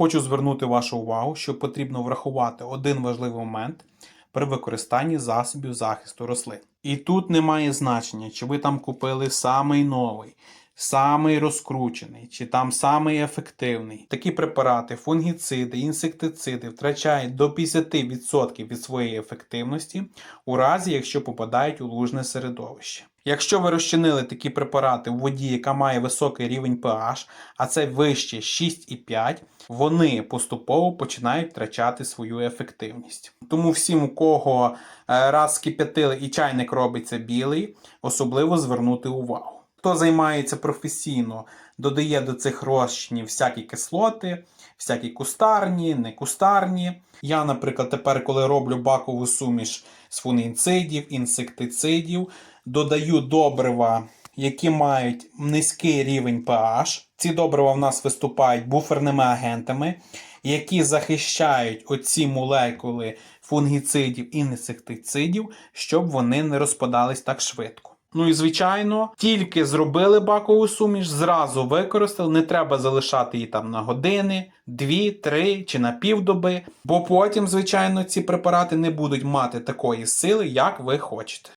Хочу звернути вашу увагу, що потрібно врахувати один важливий момент при використанні засобів захисту рослин. І тут немає значення, чи ви там купили самий новий, самий розкручений, чи там самий ефективний. Такі препарати, фунгіциди, інсектициди втрачають до 50% від своєї ефективності у разі, якщо попадають у лужне середовище. Якщо ви розчинили такі препарати в воді, яка має високий рівень pH, а це вище 6,5, вони поступово починають втрачати свою ефективність. Тому всім, у кого е, раз скип'ятили і чайник робиться білий, особливо звернути увагу. Хто займається професійно, додає до цих розчинів всякі кислоти, всякі кустарні, некустарні. Я, наприклад, тепер, коли роблю бакову суміш з фунгіцидів, інсектицидів, додаю добрива, які мають низький рівень pH. Ці добрива в нас виступають буферними агентами, які захищають оці молекули фунгіцидів і інсектицидів, щоб вони не розпадались так швидко. Ну і звичайно, тільки зробили бакову суміш, зразу використали, не треба залишати її там на години, дві, три чи на півдоби, бо потім, звичайно, ці препарати не будуть мати такої сили, як ви хочете.